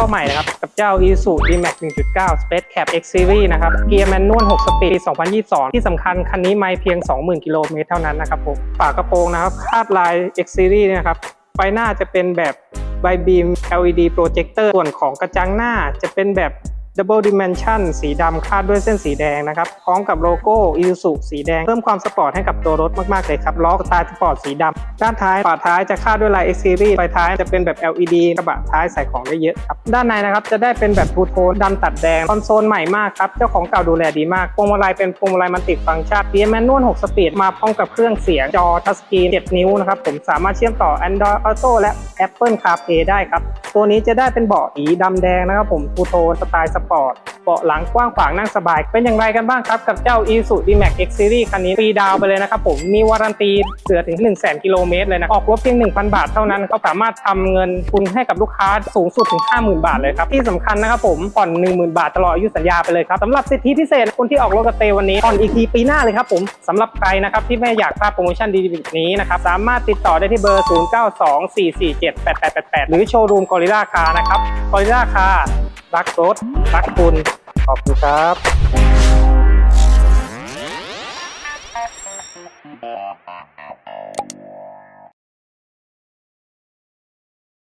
เข้าใหม่นะครับ กับเจ้า Isuzu D-Max 1.9 Space Cab X Series นะครับเกียร์แมนนวล 6 สปีด 2022 ที่สำคัญคันนี้ไม่เพียง 20,000 กิโลเมตรเท่านั้นนะครับผมฝากระโปรงนะครับ คาดลาย X Series นยนะครับไฟหน้าจะเป็นแบบไบบีม LED Projector ส่วนของกระจังหน้าจะเป็นแบบ Double Dimension สีดำคาดด้วยเส้นสีแดงนะครับ พร้อมกับโลโก้ Isuzu สีแดง เพิ่มความสปอร์ตให้กับตัวรถมาก ๆ เลยครับ ล้อสไตล์สปอร์ตสีดำ ด้านท้าย ฝาท้ายจะคาดด้วยลาย X Series ไฟท้ายจะเป็นแบบ LED กระบะท้ายใส่ของได้เยอะครับ ด้านในนะครับจะได้เป็นแบบทูโทนดำตัดแดง คอนโซลใหม่มากครับ เจ้าของเก่าดูแลดีมาก พวงมาลัยเป็นพวงมาลัยมันติดฟังก์ชันเกียแมนนวล6สปีดมาพร้อมกับเครื่องเสียงจอทัชสกรีน7นิ้วนะครับ ผมสามารถเชื่อมต่อ Android Auto และ Apple CarPlay ได้ครับ ตัวนี้จะได้เป็นเบาะสีดำแดงนะครับผมทูโทนสไตล์ปอร์ตเบาะหลังกว้างขวางนั่งสบาย เป็นอย่างไรกันบ้างครับ กับเจ้า Isuzu D-Max X Series คันนี้ฟรีดาวไปเลยนะครับผมมีวารันตีเหลือถึง 1 0 0 0 0 0 กิโลเมตรเลยนะออกรถเพียง 1,000 บาทเท่านั้นก็สามารถทำเงินทุนให้กับลูกค้าสูงสุดถึง 50,000 บาทเลยครับ ที่สำคัญนะครับผมผ่อน 10,000 บาทตลอดอายุสัญญาไปเลยครับสำหรับสิทธิพิเศษคนที่ออกรถกับเตวันนี้ผ่อนอีกทีปีหน้าเลยครับผมสำหรับใครนะครับที่ไม่อยากพลาดโปรโมชั่นดีๆแบบนี้นะครับสามารถติดต่อได้ที่เบอร์ 0924478888 หรือโชว์รูมกอริล่าคานะครับกอริล่าคา รักรถรักคุณขอบคุณครับ